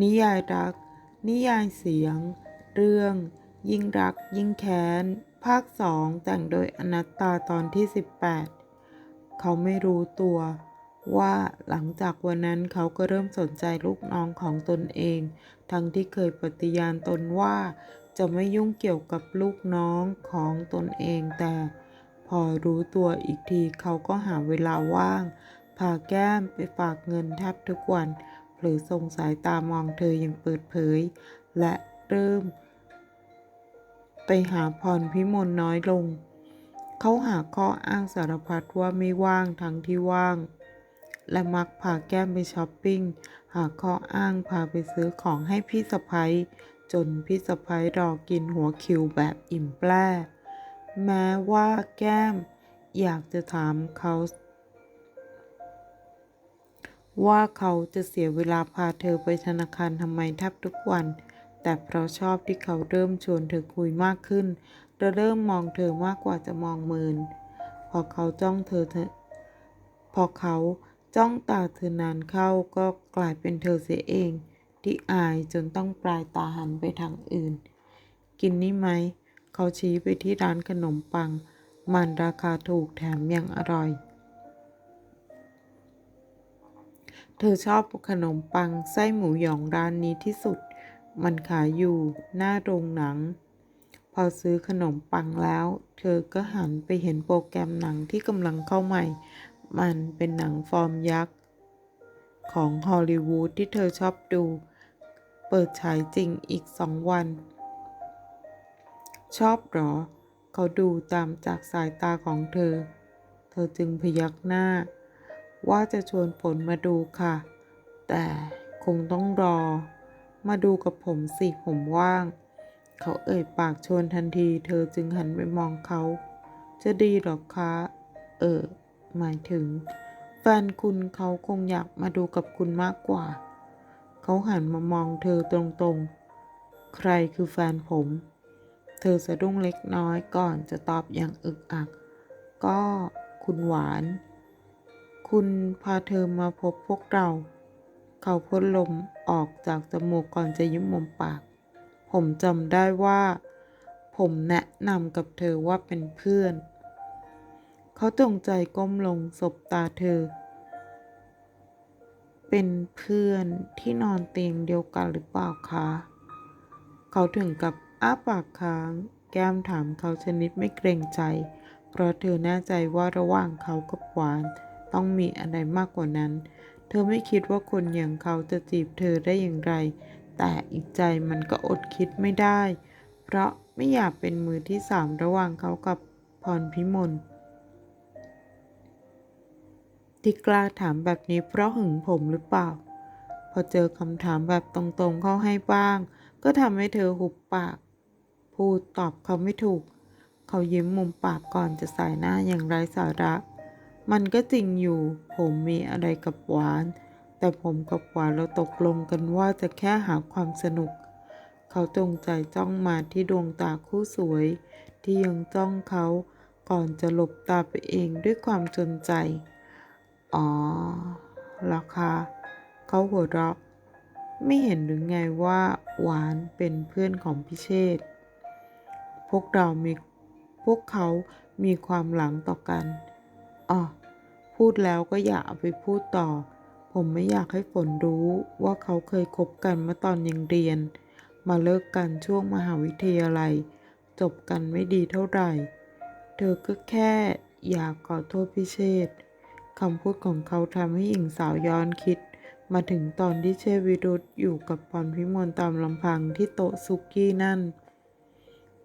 นิยายรัก นิยายเสียง เรื่อง ยิ่งรัก ยิ่งแค้น ภาคสองแต่งโดยอนัตตาตอนที่ 18 เขาไม่รู้ตัว ว่าหลังจากวันนั้นเขาก็เริ่มสนใจลูกน้องของตนเอง ทั้งที่เคยปฏิญาณตนว่าจะไม่ยุ่งเกี่ยวกับลูกน้องของตนเองแต่ พอรู้ตัวอีกทีเขาก็หาเวลาว่าง พาแก้มไปฝากเงินแทบทุกวัน หรือส่งสายตามองเธออย่างเปิดเผย และเริ่ม ไปหาพรพิมลน้อยลง เขาหาข้ออ้างสารพัดว่าไม่ว่างทั้งที่ว่าง และมักพาแก้มไปช้อปปิ้ง หาข้ออ้างพาไปซื้อของให้พี่สะพ้ยจนพี่สะพ้ยรอกินหัวคิวแบบอิ่มแปร่แม้ว่าแก้ม อยากจะถามเขา ว่าเขาจะเสียเวลาพาเธอไปธนาคารทำไมแทบทุกวัน แต่เพราะชอบที่เขาเริ่มชวนเธอคุยมากขึ้นและเริ่มมองเธอมากกว่าจะมองเมืนพอเขาจ้องเธอเธอ พอเขาจ้องตาเธอนานเข้าก็กลายเป็นเธอเสียเอง ที่อายจนต้องปลายตาหันไปทางอื่น กินนี่ไหม เขาชี้ไปที่ร้านขนมปัง มันราคาถูกแถมยังอร่อย เธอชอบขนมปังไส้หมูหยองร้านนี้ที่สุด มันขายอยู่หน้าโรงหนัง พอซื้อขนมปังแล้ว เธอก็หันไปเห็นโปรแกรมหนังที่กำลังเข้าใหม่ มันเป็นหนังฟอร์มยักษ์ ของฮอลลีวูดที่เธอชอบดู เปิดฉายจริงอีกสองวัน ชอบหรอ เขาดูตามจากสายตาของเธอ เธอจึงพยักหน้า ว่าจะชวนฝนมาดูค่ะ แต่คงต้องรอ มาดูกับผมสิผมว่าง เขาเอ่ยปากชวนทันที เธอจึงหันไปมองเขา จะดีหรอคะ เออ หมายถึง แฟนคุณเขาคงอยากมาดูกับคุณมากกว่า เขาหันมามองเธอตรงๆ ใครคือแฟนผม เธอสะดุ้งเล็กน้อยก่อนจะตอบอย่างอึกอัก ก็คุณหวาน คุณพาเธอมาพบพวกเรา เขาพ่นลมออกจากจมูกก่อนจะยิ้มมุมปาก ผมจำได้ว่า ผมแนะนำกับเธอว่าเป็นเพื่อน เขาจงใจก้มลงสบตาเธอ เป็นเพื่อนที่นอนเตียงเดียวกันหรือเปล่าคะ เขาถึงกับอ้าปากค้าง แก้มถามเขาชนิดไม่เกรงใจ เพราะเธอแน่ใจว่าระหว่างเขากับหวาน ต้องมีอะไรมากกว่านั้น เธอไม่คิดว่าคนอย่างเขาจะจีบเธอได้อย่างไร แต่อีกใจมันก็อดคิดไม่ได้ เพราะไม่อยากเป็นมือที่สามระหว่างเขากับพรพิมลที่กล้าถามแบบนี้เพราะหึงผมหรือเปล่า พอเจอคำถามแบบตรงๆเข้าให้บ้าง ก็ทำให้เธอหุบปาก พูดตอบเขาไม่ถูก เขายิ้มมุมปากก่อนจะสายหน้าอย่างไร้สาระ มันก็จริงอยู่ ผมมีอะไรกับหวาน แต่ผมกับหวานเราตกลงกันว่าจะแค่หาความสนุก เขาจงใจจ้องมาที่ดวงตาคู่สวย ที่ยังจ้องเขา ก่อนจะหลบตาไปเองด้วยความจนใจ อ๋อรอคะเขาหัวเราะ ไม่เห็นหรือไงว่าหวานเป็นเพื่อนของพิเชษ พวกเรามีพวกเขามีความหลังต่อกัน ออพูดแล้วก็อย่าเอาไปพูดต่อ ผมไม่อยากให้ฝนรู้ว่าเขาเคยคบกันเมื่อตอนยังเรียน มาเลิกกันช่วงมหาวิทยาลัย จบกันไม่ดีเท่าไหร่ เธอก็แค่อยากขอโทษพิเชษคำพูดของเขาทำให้หญิงสาวย้อนคิด มาถึงตอนที่เชวิรุธอยู่กับพรพิมลตามลำพังที่โต๊ะซุกี้นั่น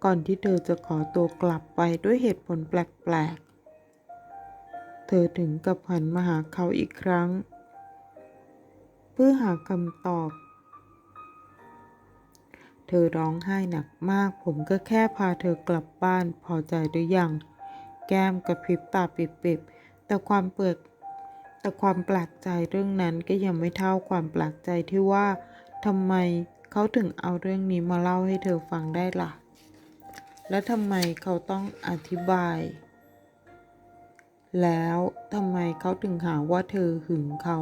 ก่อนที่เธอจะขอตัวกลับไปด้วยเหตุผลแปลกๆ เธอถึงกับหันมาหาเขาอีกครั้ง เพื่อหาคำตอบ เธอร้องไห้หนักมาก ผมก็แค่พาเธอกลับบ้านพอใจหรือยัง แก้มกระพริบตาปิบๆ แต่ความเปิด แต่ความแปลกใจเรื่องนั้นก็ยังไม่เท่าความแปลกใจที่ว่าทำไมเขาถึงเอาเรื่องนี้มาเล่าให้เธอฟังได้ล่ะ และทำไมเขาต้องอธิบาย แล้วทำไมเขาถึงหาว่าเธอหึงเขา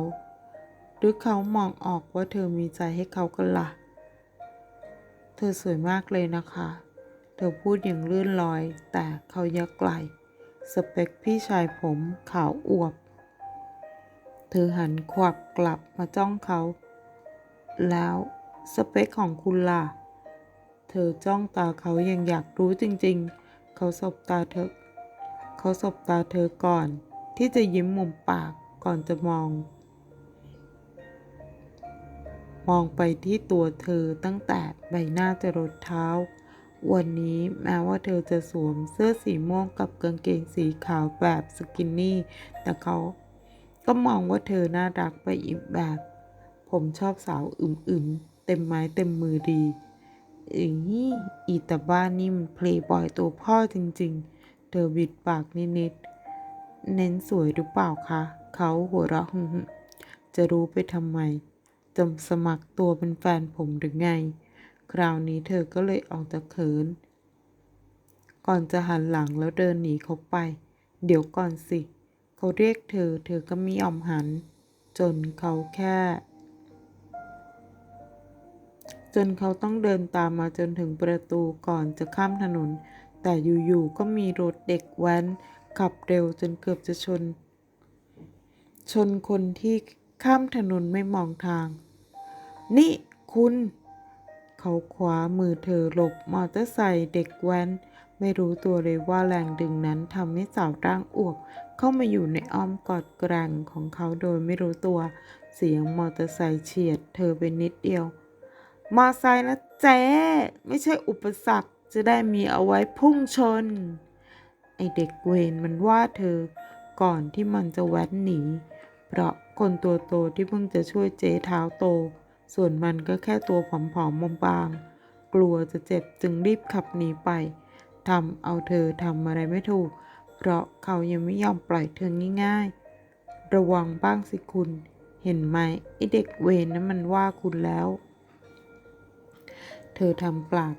หรือเขามองออกว่าเธอมีใจให้เขากันละ่ะ เธอสวยมากเลยนะคะ เธอพูดอย่างลื่นลอย แต่เขายักไหลสเปคพี่ชายผมขาวอวบ เธอหันขวับกลับมาจ้องเขา แล้วสเปคของคุณล่ะ เธอจ้องตาเขายังอยากรู้จริงๆ เขาสบตาเธอ เขาสบตาเธอก่อน ที่จะยิ้มมุมปากก่อนจะมอง มองไปที่ตัวเธอตั้งแต่ใบหน้าจะรดเท้า วันนี้แม้ว่าเธอจะสวมเสื้อสีม่วงกับกางเกงสีขาวแบบสกินนี่ แต่เขาก็มองว่าเธอน่ารักไปอีกแบบ ผมชอบสาวอึมๆ เต็มไม้เต็มมือดีอีอีต่บ้านนี่มันเพลย์บอยตัวพ่อจริง ๆ ธอบิดปากนิดๆ เน้นสวยหรือเปล่าคะ เขาหัวเราะหึ่มๆจะรู้ไปทำไมจะสมัครตัวเป็นแฟนผมหรือไง คราวนี้เธอก็เลยออกจากเขิน ก่อนจะหันหลังแล้วเดินหนีเขาไป เดี๋ยวก่อนสิ เขาเรียกเธอ เธอก็ไม่ยอมหัน จนเขาแค่ จนเขาต้องเดินตามมาจนถึงประตูก่อนจะข้ามถนน แต่อยู่ๆก็มีรถเด็กแว้น ขับเร็วจนเกือบจะชน ชนคนที่ข้ามถนนไม่มองทาง นี่คุณ เขาคว้ามือเธอหลบมอเตอร์ไซค์เด็กแว้น ไม่รู้ตัวเลยว่าแรงดึงนั้นทำให้สาวร่างอวบเข้ามาอยู่ในอ้อมกอดแกร่งของเขาโดยไม่รู้ตัว เสียงมอเตอร์ไซค์เฉียด เธอไปนิดเดียว มาไซค์นะเจ๊ไม่ใช่อุปสรรค จะได้มีเอาไว้พุ่งชน ไอเด็กเวนมันว่าเธอก่อนที่มันจะแว้นหนี เพราะคนตัวโตที่เพิ่งจะช่วยเจ๊เท้าโต ส่วนมันก็แค่ตัวผอมๆบางๆกลัวจะเจ็บจึงรีบขับหนีไปทำเอาเธอทำอะไรไม่ถูก เพราะเขายังไม่ยอมปล่อยเธอง่ายๆ ระวังบ้างสิคุณ เห็นไหมไอเด็กเวนนั้นมันว่าคุณแล้ว เธอทำปาก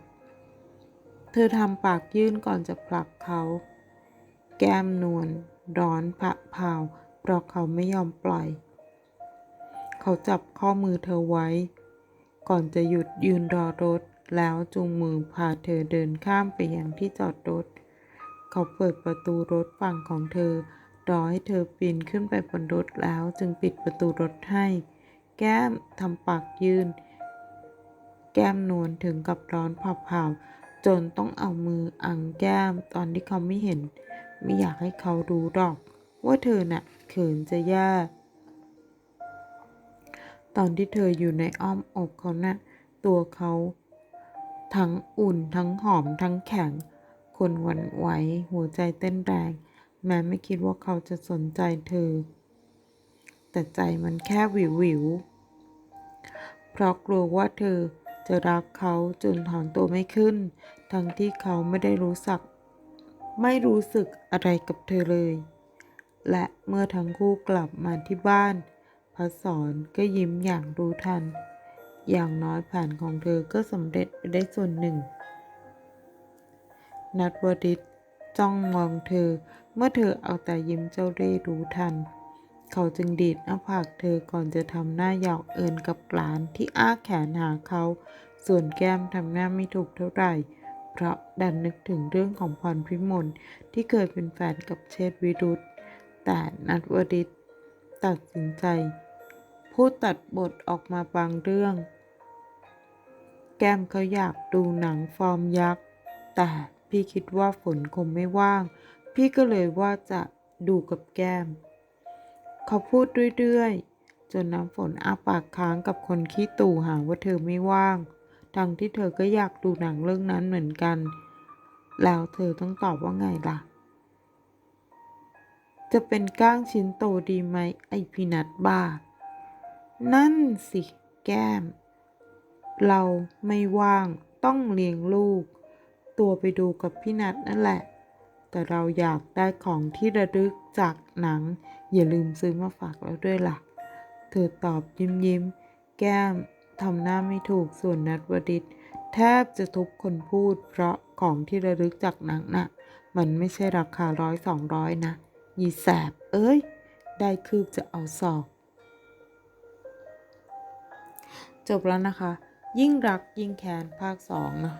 เธอทำปากยื่นก่อนจะผลักเขา แก้มนวลร้อนผะเผาเพราะเขาไม่ยอมปล่อย เขาจับข้อมือเธอไว้ ก่อนจะหยุดยืนรอรถ แล้วจูงมือพาเธอเดินข้ามไปยังที่จอดรถ เขาเปิดประตูรถฝั่งของเธอรอให้เธอปีนขึ้นไปบนรถแล้วจึงปิดประตูรถให้ แก้มทำปากยื่นแก้มนวลถึงกับร้อนเผา จนต้องเอามืออังแก้มตอนที่เขาไม่เห็น ไม่อยากให้เขารู้หรอก ว่าเธอน่ะเขินจะแย่ตอนที่เธออยู่ในอ้อมอกเขานะ่ะตัวเขาทั้งอุ่นทั้งหอมทั้งแข็ง คนหวั่นไหวหัวใจเต้นแรง แม้ไม่คิดว่าเขาจะสนใจเธอ แต่ใจมันแค่วิววิวเพราะกลัวว่าเธอ จะรักเขาจนถอนตัวไม่ขึ้น ทั้งที่เขาไม่ได้รู้สึกไม่รู้สึกอะไรกับเธอเลย และเมื่อทั้งคู่กลับมาที่บ้านพัสสอนก็ยิ้มอย่างรู้ทัน อย่างน้อยแผนของเธอก็สำเร็จไปได้ส่วนหนึ่ง นัดวดิตจ้องมองเธอเมื่อเธอเอาแต่ยิ้มเจ้าเร่ห์รู้ทัน เขาจึงดีดหน้าผากเธอก่อนจะทำหน้าหยอกเอินกับหลานที่อ้าแขนหาเขา ส่วนแก้มทำหน้าไม่ถูกเท่าไหร่เพราะดันนึกถึงเรื่องของพรพิมลที่เคยเป็นแฟนกับเชษวิรุธแต่นัดวดิตตัดสินใจ พูดตัดบทออกมาบางเรื่อง แก้มเขาอยากดูหนังฟอร์มยักษ์ แต่พี่คิดว่าฝนคงไม่ว่าง พี่ก็เลยว่าจะดูกับแก้ม เขาพูดเรื่อยๆ จนน้ำฝนอ้าปากค้างกับคนขี้ตู่หาว่าเธอไม่ว่าง ทั้งที่เธอก็อยากดูหนังเรื่องนั้นเหมือนกัน แล้วเธอต้องตอบว่าไงล่ะ จะเป็นก้างชิ้นโตดีไหมไอพีนัทบ้า นั่นสิแก้ม เราไม่ว่างต้องเลี้ยงลูก ตัวไปดูกับพี่นัทนั่นแหละ แต่เราอยากได้ของที่ระลึกจากหนัง อย่าลืมซื้อมาฝากเราด้วยล่ะ เธอตอบยิ้มยิ้ม แก้มทำหน้าไม่ถูกส่วนนัดวดิตแทบจะทุบคนพูด เพราะของที่ระลึกจากหนังน่ะ มันไม่ใช่ราคาร้อยสองร้อยนะยีแสบ เอ้ย ได้คืบจะเอาศอก จบแล้วนะคะ ยิ่งรักยิ่งแค้นภาคสองนะ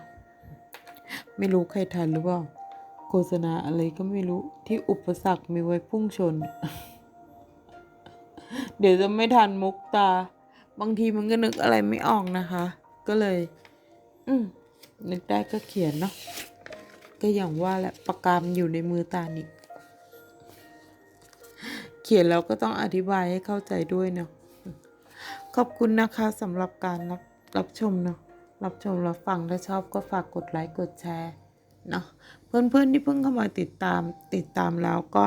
ไม่รู้ใครทันหรือเปล่า โฆษณาอะไรก็ไม่รู้ที่อุปสรรคมีไว้พุ่งชน เดี๋ยวจะไม่ทันมุกตา บางทีมันก็นึกอะไรไม่ออกนะคะ ก็เลย อืมนึกได้ก็เขียนเนาะก็อย่างว่าแหละปากกามอยู่ในมือตานี่เขียนแล้วก็ต้องอธิบายให้เข้าใจด้วยเนาะขอบคุณนะคะสำหรับการรับรับชมเนาะรับชมรับฟังถ้าชอบก็ฝากกดไลค์กดแชร์เนาะเพื่อนๆที่เพิ่งเข้ามาติดตามติดตามแล้วก็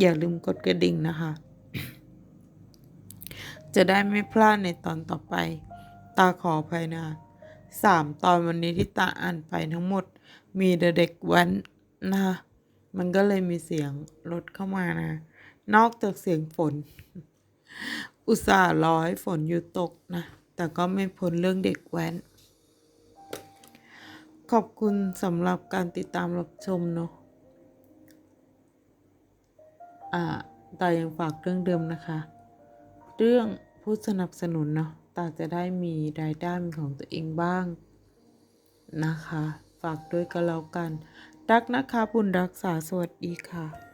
อย่าลืมกดกระดิ่งนะคะ จะได้ไม่พลาดในตอนต่อไป ตาขอภัยนะสามตอนวันนี้ที่ตาอ่านไปทั้งหมด มีเด็กแว้นนะคะมันก็เลยมีเสียงรถเข้ามานะ นอกจากเสียงฝน อุตส่าห์รอให้ฝนหยุดตกนะ แต่ก็ไม่พ้นเรื่องเด็กแว้น ขอบคุณสำหรับการติดตามรับชมเนาะอ่าตายังฝากเรื่องเดิมนะคะ เรื่อง ผู้สนับสนุนเนาะตาจะได้มีรายได้ของตัวเองบ้างนะคะ ฝากด้วยกันแล้วกัน รักนะคะบุญรักษาสวัสดีค่ะ